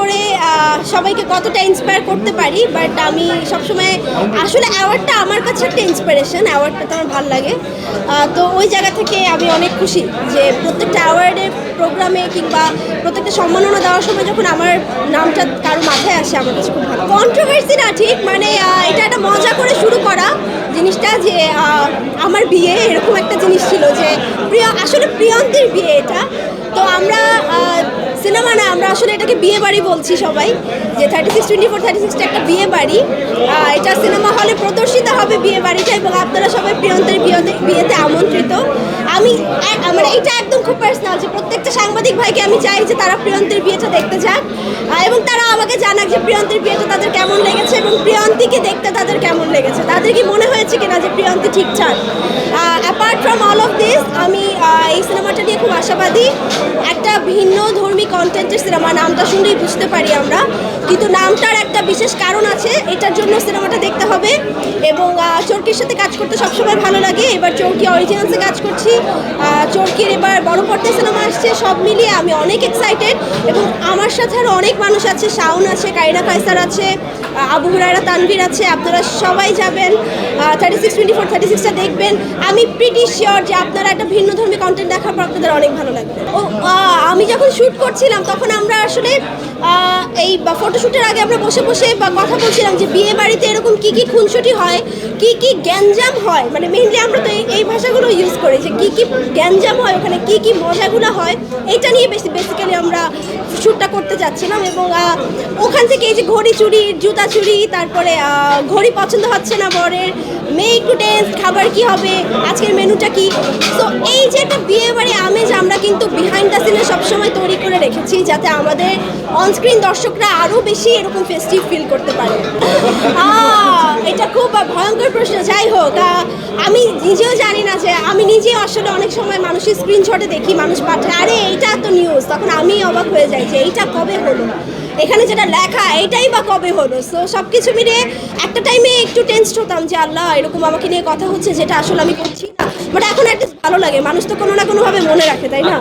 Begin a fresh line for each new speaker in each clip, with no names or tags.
করে সবাইকে কতটা ইন্সপায়ার করতে পারি বাট আমি সবসময়, আসলে অ্যাওয়ার্ডটা আমার কাছে একটা ইন্সপিরেশন অ্যাওয়ার্ডটা তো আমার ভালো লাগে। তো ওই জায়গা থেকে আমি অনেক খুশি যে প্রত্যেকটা অ্যাওয়ার্ডের প্রোগ্রামে কিংবা প্রত্যেকটা সম্মাননা দেওয়ার সময় যখন আমার নামটা কারও মাথায় আসে, আমার কাছে খুব ভালো কন্ট্রোভার্সি না, ঠিক? মানে এটা একটা মজা করে শুরু করা জিনিসটা যে আমার বিয়ে এরকম একটা জিনিস ছিল যে, প্রিয়, আসলে প্রিয়ন্তীর বিয়ে এটা। তো আমরা সিনেমা না আমরা আসলে এটাকে বিয়ে বাড়ি বলছি সবাই, যে thirty six twenty four thirty সিক্সটা একটা বিয়ে বাড়ি। এটা সিনেমা হলে প্রদর্শিত হবে বিয়ে বাড়িটা এবং আপনারা সবাই প্রিয়ন্তের বিয়েতে বিয়েতে আমন্ত্রিত। আমি এক- মানে এটা একদম খুব পার্সোনাল যে প্রত্যেকটা সাংবাদিক ভাইকে আমি চাই যে তারা প্রিয়ন্তের বিয়েটা দেখতে যাক এবং তারা আমাকে জানাক যে প্রিয়ন্তের বিয়েটা তাদের কেমন লেগেছে এবং প্রিয়ন্তীকে দেখতে তাদের কেমন লেগেছে। তাদের কি মনে হয়েছে কিনা যে প্রিয়ন্তী ঠিকঠাক apart from all of this আমি এই সিনেমাটা খুব আশাবাদী। একটা ভিন্ন ধর্মী কন্টেন্টের সিনেমা নামটা শুনলেই বুঝতে পারি আমরা। কিন্তু নামটার একটা বিশেষ কারণ আছে, এটার জন্য সিনেমাটা দেখতে হবে। এবং চরকির সাথে কাজ করতে সবসময় ভালো লাগে। এবার চরকি অরিজিনালসে কাজ করছি। চরকির এবার বড় পর্দায় সিনেমা আসছে, সব মিলিয়ে আমি অনেক এক্সাইটেড এবং আমার সাথে আরও অনেক মানুষ আছে, শাওন আছে, কাইনা কায়সার আছে আবু হুরায়রা তানভীর আছে, আপনারা সবাই যাবেন। Thirty six twenty four thirty সিক্সটা দেখবেন। আমি প্রিটি শিওর যে আপনারা একটা ভিন্ন ধর্মী কন্টেন্ট দেখার পর আপনাদের অনেক ভালো লাগবে ও আমি যখন শ্যুট করছিলাম, তখন আমরা আসলে এই ফটোশ্যুটের আগে আমরা বসে বসে বা কথা বলছিলাম যে বিয়ে বাড়িতে এরকম কি কি খুনসুটি হয়, কি কি গ্যাঞ্জাম হয় মানে মেইনলি আমরা তো এই- ভাষাগুলো ইউজ করি যে কি কি গ্যাঞ্জাম হয়, ওখানে কি কি মজাগুলো হয়, এটা নিয়ে বেশি বেসিক্যালি আমরা শ্যুটটা করতে যাচ্ছিলাম এবং ওখান থেকে এই যে ঘড়ি চুরি, জুতা চুরি, তারপরে ঘড়ি পছন্দ হচ্ছে না বরের, মেয়ে একটু টেন্স খাবার কি হবে, আজকের মেনুটা কি? তো এই যে একটা বিয়ে বাড়ি আমেজ আমরা কিন্তু বিহাইন্ড দ্য সিনে সবসময় তৈরি করে রেখেছি, যাতে আমাদের অনস্ক্রিন দর্শকরা আরও বেশি এরকম ফেস্টিভ ফিল করতে পারে। খুব ভয়ঙ্কর প্রশ্ন, যাই হোক আমি নিজেও জানি না যে আমি নিজেও আসলে অনেক সময় মানুষের স্ক্রিনশটে দেখি, মানুষ পাঠায়, আরে, এইটা তো নিউজ তখন আমি অবাক হয়ে যাই যে এইটা কবে হলো? এখানে যেটা লেখা, এইটাই বা কবে হলো? সো সব কিছু মিলিয়ে একটা টাইমে একটু টেন্সড হতাম যে, আল্লাহ, এরকম আমাকে নিয়ে কথা হচ্ছে যেটা আসলে আমি করছি না। বাট এখন একটা ভালো লাগে, মানুষ তো কোনো না কোনোভাবে মনে রাখে, তাই না?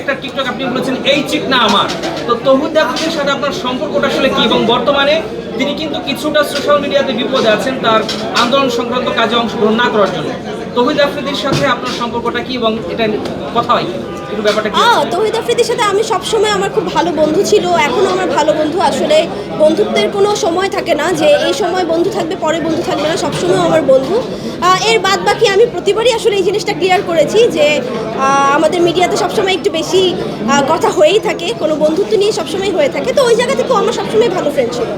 একটা টিকটক আপনি বলেছেন, এই চিট না আমার। তো তহুদ আফ্রিদির সাথে আপনার সম্পর্কটা আসলে কি এবং বর্তমানে তিনি কিন্তু কিছুটা সোশ্যাল মিডিয়াতে বিপদে আছেন তার আন্দোলন সংক্রান্ত কাজে অংশগ্রহণ না করার জন্য। তহিদ আফ্রিদির সাথে আপনার সম্পর্কটা কি এবং এটা কথা হয়? একটু ব্যাপারটা
তহিদ আফ্রিদির সাথে আমি সবসময় আমার খুব ভালো বন্ধু ছিল এখনও আমার ভালো বন্ধু। আসলে বন্ধুত্বের কোনো সময় থাকে না যে এই সময় বন্ধু থাকবে, পরে বন্ধু থাকবে না, সবসময় আমার বন্ধু। এর বাদ বাকি আমি প্রতিবারই আসলে এই জিনিসটা ক্লিয়ার করেছি যে আমাদের মিডিয়াতে সবসময় একটু বেশি কথা হয়েই থাকে, কোনো বন্ধুত্ব নিয়ে সবসময় হয়ে থাকে। তো ওই জায়গা থেকেও আমার সবসময় ভালো ফ্রেন্ড ছিল।